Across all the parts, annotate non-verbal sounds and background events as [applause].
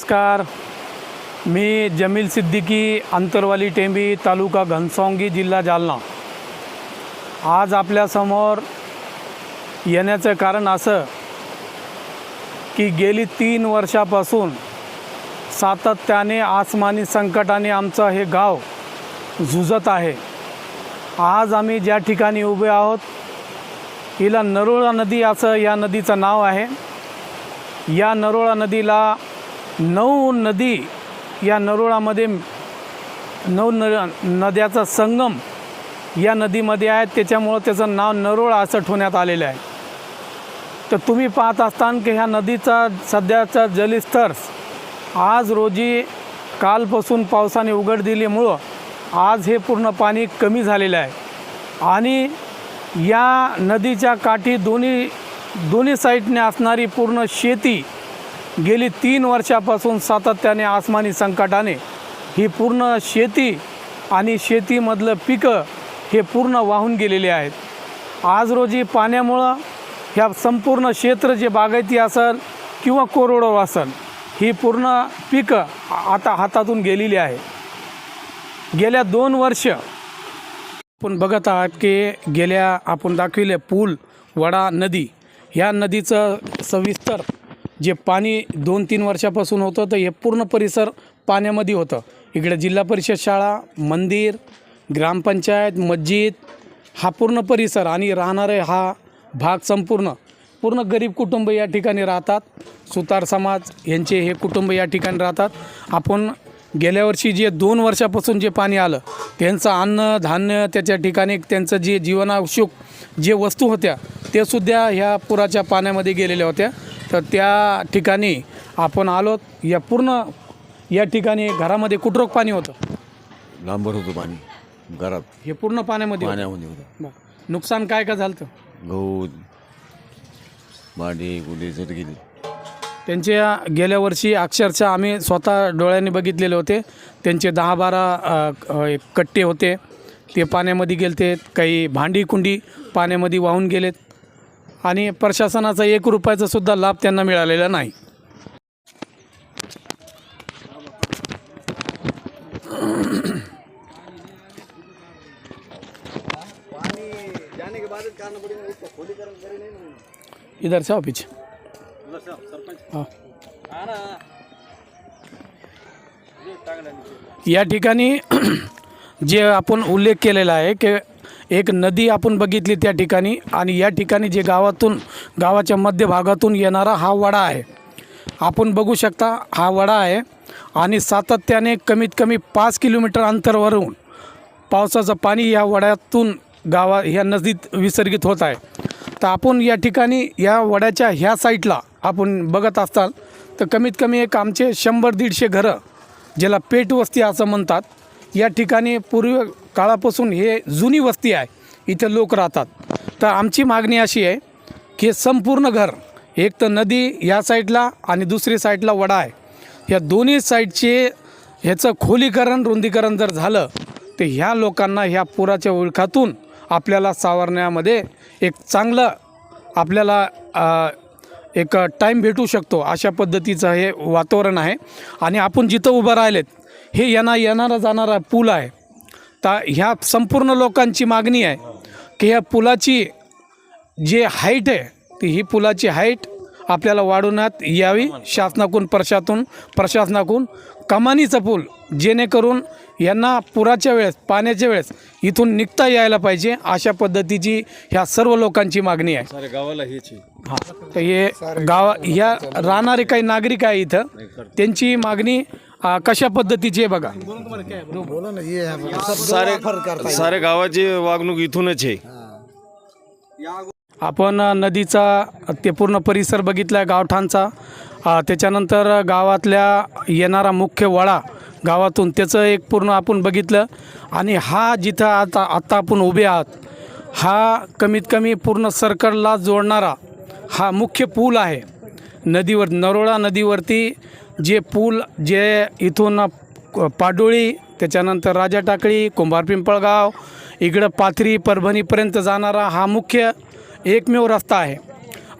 नमस्कार. मी जमील सिद्दीकी अंतरवाली टेंबी तालुका घनसावंगी जिल्हा जालना. आज आपल्यासमोर येण्याचं कारण असं की गेली तीन वर्षापासून सातत्याने आसमानी संकटाने आमचं हे गाव झुजत आहे. आज आम्ही ज्या ठिकाणी उभे आहोत हिला नरोळा नदी असं या नदीचं नाव आहे. या नरोळा नदीला नऊ नदी या नरोळामध्ये नऊ न नद्याचा संगम या नदीमध्ये आहे त्याच्यामुळं त्याचं नाव नरोळा असं ठेवण्यात आलेलं आहे. तर तुम्ही पाहत असताना की ह्या नदीचा सध्याचा जलस्तर आज रोजी कालपासून पावसाने उघड दिल्यामुळं आज हे पूर्ण पाणी कमी झालेलं आहे. आणि या नदीच्या काठी दोन्ही दोन्ही साईडने असणारी पूर्ण शेती गेली तीन वर्षापासून सातत्याने आसमानी संकटाने ही पूर्ण शेती आणि शेतीमधलं पिकं हे पूर्ण वाहून गेलेले आहेत. आज रोजी पाण्यामुळं ह्या संपूर्ण क्षेत्र जे बागायती असेल किंवा कोरडो असेल ही पूर्ण पिकं आता हातातून गेलेली आहे. गेल्या दोन वर्ष आपण बघत आहात की गेल्या आपण दाखविले पूल वडा नदी ह्या नदीचं सविस्तर जे पाणी दोन तीन वर्षापासून होतं तर हे पूर्ण परिसर पाण्यामध्ये होतं. इकडे जिल्हा परिषद शाळा मंदिर ग्रामपंचायत मस्जिद हा पूर्ण परिसर आणि राहणारे हा भाग संपूर्ण पूर्ण गरीब कुटुंब या ठिकाणी राहतात. सुतार समाज यांचे हे कुटुंब या ठिकाणी राहतात. आपण गेल्या वर्षी जे दोन वर्षापासून जे पाणी आलं त्यांचं अन्न धान्य त्याच्या ठिकाणी त्यांचं जे जीवनावश्यक जे वस्तू होत्या ते सुद्धा ह्या पुराच्या पाण्यामध्ये गेलेल्या होत्या. तर त्या ठिकाणी आपण आलो या पूर्ण या ठिकाणी घरामध्ये कुठरोग पाणी होतं? लांबर होतं पाणी घरात. हे पूर्ण पाण्यामध्ये होतं. पाण्यामध्ये होतं. बरं. नुकसान काय काय झालं होतं? गहू भांडे गुडे जर गेले. त्यांच्या गेल्या वर्षी अक्षरशः आम्ही स्वतः डोळ्यांनी बघितलेले होते. त्यांचे दहा बारा अ, अ, एक कट्टे होते. ते पाण्यामध्ये गेलते. काही भांडी कुंडी पाण्यामध्ये वाहून गेलेत. आणि प्रशासनाचा एक रुपयाचा सुद्धा लाभ त्यांना मिळालेला नाही. इधर से ऑफिस या ठिकाणी [clears throat] जे आपण उल्लेख केलेला आहे की एक नदी आपण बघितली त्या ठिकाणी आणि या ठिकाणी जे गावातून गावाच्या मध्यभागातून येणारा हा वडा आहे. आपण बघू शकता हा वडा आहे आणि सातत्याने कमीत कमी पाच किलोमीटर अंतरावरून पावसाचं पाणी या वड्यातून गावा ह्या नदीत विसर्गित होत आहे. तर आपण या ठिकाणी या वड्याच्या ह्या साईटला आपण बघत असताल तर कमीत कमी एक आमचे शंभर दीडशे घरं ज्याला पेटवस्ती असं म्हणतात या ठिकाणी पूर्वी काळापासून हे जुनी वस्ती आहे. इथे लोक राहतात. तर आमची मागणी अशी आहे की हे संपूर्ण घर एक तर नदी या साईडला आणि दुसरी साईडला वडा आहे. या दोन्ही साईडचे ह्याचं खोलीकरण रुंदीकरण जर झालं तर ह्या लोकांना ह्या पुराच्या ओळखातून आपल्याला सावरण्यामध्ये एक चांगलं आपल्याला एक टाईम भेटू शकतो. अशा पद्धतीचं हे वातावरण आहे. आणि आपण जिथं उभं राहिलेत हे येणा येणारा जाणारा पूल आहे. तर ह्या संपूर्ण लोकांची मागणी आहे की ह्या पुलाची जे हाईट आहे ती ही पुलाची हाईट आपल्याला वाढवण्यात यावी. शासनाकडून प्रशातून प्रशासनाकडून कमानीचा पूल जेणेकरून यांना पुराच्या वेळेस पाण्याच्या वेळेस इथून निघता यायला पाहिजे अशा पद्धतीची ह्या सर्व लोकांची मागणी आहे. गावाला हेच हां. तर हे गावा ह्या राहणारे काही नागरिक आहे इथं त्यांची मागणी अं, कशा पद्धतीची आहे बघा? सारे सारे गावाची वागणूक इथूनच आहे. आपण अ, नदीचा ते पूर्ण परिसर बघितला गावठाणचा. अ, त्याच्यानंतर गावातल्या येणारा मुख्य वळा गावातून त्याचं एक पूर्ण आपण बघितलं. आणि हा जिथं आता आत्ता आपण उभे आहात हा कमीत कमी पूर्ण सर्कलला जोडणारा हा मुख्य पूल आहे. नदीवर नरोळा नदीवरती जे पूल जे इथून पाडोळी त्याच्यानंतर राजा टाकळी कुंभार पिंपळगाव इकडं पाथरी परभणीपर्यंत जाणारा हा मुख्य एकमेव रस्ता आहे.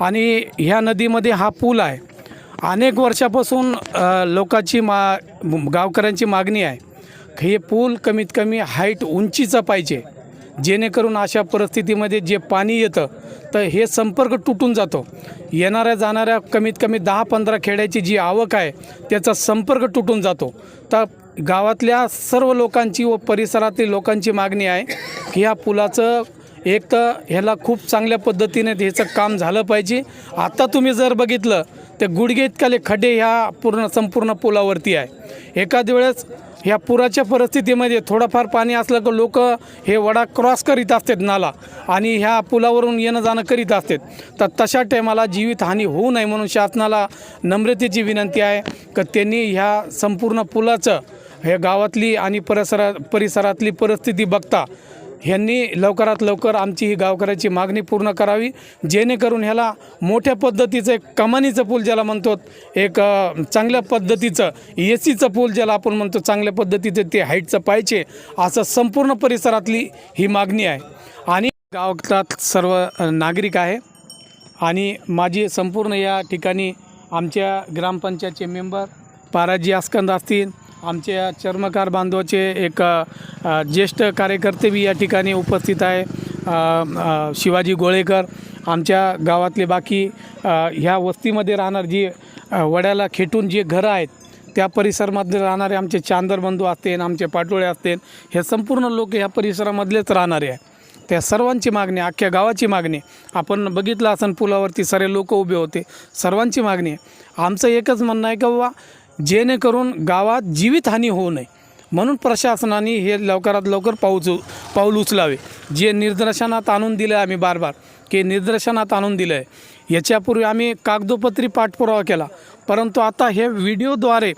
आणि ह्या नदीमध्ये हा पूल आहे. अनेक वर्षापासून लोकांची मा गावकऱ्यांची मागणी आहे. हे पूल कमीत कमी हाईट उंचीचं पाहिजे. जेणेकरून अशा परिस्थितीमध्ये जे पाणी येतं तर हे संपर्क तुटून जातो. येणाऱ्या जाणाऱ्या कमीत कमी दहा पंधरा खेड्याची जी आवक आहे त्याचा संपर्क तुटून जातो. तर गावातल्या सर्व लोकांची व परिसरातील लोकांची मागणी आहे की ह्या पुलाचं एक तर ह्याला खूप चांगल्या पद्धतीने ह्याचं काम झालं पाहिजे. आता तुम्ही जर बघितलं तर गुडघे इतकाले खड्डे ह्या पूर्ण संपूर्ण पुलावरती आहे. एखाद वेळेस ह्या पुराच्या परिस्थितीमध्ये थोडंफार पाणी असलं की लोक हे वडा क्रॉस करीत असतात नाला आणि ह्या पुलावरून येणं जाणं करीत असतात. तर तशा टायमाला जीवितहानी होऊ नये म्हणून शासनाला नम्रतेची विनंती आहे की त्यांनी ह्या संपूर्ण पुलाचं हे गावातली आणि परिसरा परिसरातली परिस्थिती बघता ह्यांनी लवकरात लवकर आमची ही गावकऱ्याची मागणी पूर्ण करावी जेणेकरून ह्याला मोठ्या पद्धतीचं एक कमानीचं पूल ज्याला म्हणतो एक चांगल्या पद्धतीचं ए सीचं पूल ज्याला आपण म्हणतो चांगल्या पद्धतीचं ते हाईटचं पाहिजे असं संपूर्ण परिसरातली ही मागणी आहे. आणि गावात सर्व नागरिक आहे. आणि माझी संपूर्ण या ठिकाणी आमच्या ग्रामपंचायतचे मेंबर पाराजी आस्कंद असतील आमच्या चर्मकार बांधवाचे एक ज्येष्ठ कार्यकर्ते बी या ठिकाणी उपस्थित आहे. शिवाजी गोळेकर आमच्या गावातले बाकी ह्या वस्तीमध्ये राहणार जी वड्याला खेटून जे घरं आहेत त्या परिसरामध्ये राहणारे आमचे चांदर बंधू असतील आमचे पाटोळे असतील हे संपूर्ण लोक ह्या परिसरामधलेच राहणारे आहे त्या सर्वांची मागणी अख्ख्या गावाची मागणी आपण बघितलं असन पुलावरती सारे लोक उभे होते सर्वांची मागणी आहे. आमचं एकच म्हणणं आहे की बाबा जेणेकरून गावात जीवितहानी होऊ नये. म्हणून प्रशासनाने हे लवकरात लवकर पाऊच पाऊल उचलावे. जे निदर्शनात आणून दिलं आहे आम्ही बार बार की निदर्शनात आणून दिलं आहे. याच्यापूर्वी आम्ही कागदोपत्री पाठपुरावा केला. परंतु आता हे व्हिडिओद्वारे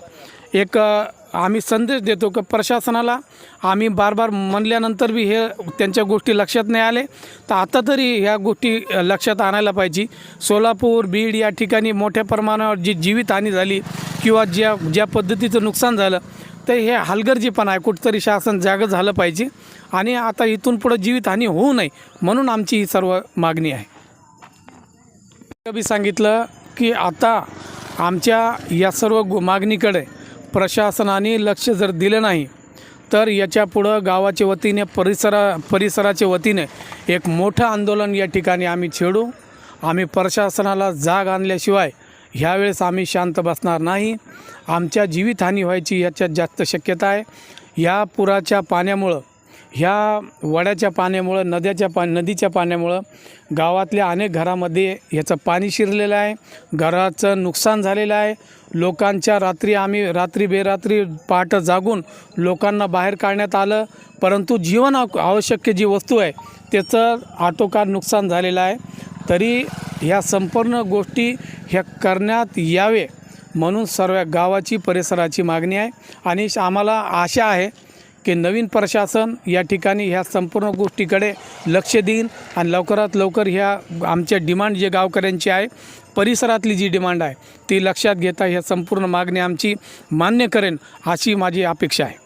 एक आम्ही संदेश देतो की प्रशासनाला आम्ही बार बार म्हणल्यानंतर बी हे त्यांच्या गोष्टी लक्षात नाही आले. तर आता तरी ह्या गोष्टी लक्षात आणायला पाहिजे. सोलापूर बीड या ठिकाणी मोठ्या प्रमाणावर जी जीवितहानी झाली किंवा ज्या ज्या पद्धतीचं नुकसान झालं तर हे हलगर्जीपणा आहे कुठंतरी शासन जागं झालं पाहिजे. आणि आता इथून पुढं जीवितहानी होऊ नये म्हणून आमची ही सर्व मागणी आहे. कभी सांगितलं की आता आमच्या या सर्व मागणीकडे प्रशासनाने लक्ष जर दिलं नाही तर याच्या पुढं गावाच्या वतीने परिसरा परिसराच्या वतीने एक मोठं आंदोलन या ठिकाणी आम्ही छेडू. आम्ही प्रशासनाला जाग आणल्याशिवाय ह्यावेळेस आम्ही शांत बसणार नाही. आमच्या जीवितहानी व्हायची ह्याच्यात जास्त शक्यता आहे. या पुराच्या पाण्यामुळं ह्या वड्याच्या पाण्यामुळं नद्याच्या पा नदीच्या पाण्यामुळं गावातल्या अनेक घरामध्ये ह्याचं पाणी शिरलेलं आहे. घराचं नुकसान झालेलं आहे. लोकांच्या रात्री आम्ही रात्री बेरात्री पहाटं जागून लोकांना बाहेर काढण्यात आलं. परंतु जीवन आवश्यक जी वस्तू आहे त्याचं आटोकार नुकसान झालेलं आहे. तरी ह्या संपूर्ण गोष्टी ह्या करण्यात यावे म्हणून सर्व गावाची परिसराची मागणी आहे. आणि आम्हाला आशा आहे की नवीन प्रशासन या ठिकाणी ह्या संपूर्ण गोष्टीकडे लक्ष देईन आणि लवकरात लवकर ह्या आमच्या डिमांड जे गावकऱ्यांची आहे परिसरातली जी डिमांड आहे ती लक्षात घेता ह्या संपूर्ण मागणी आमची मान्य करेन अशी माझी अपेक्षा आहे.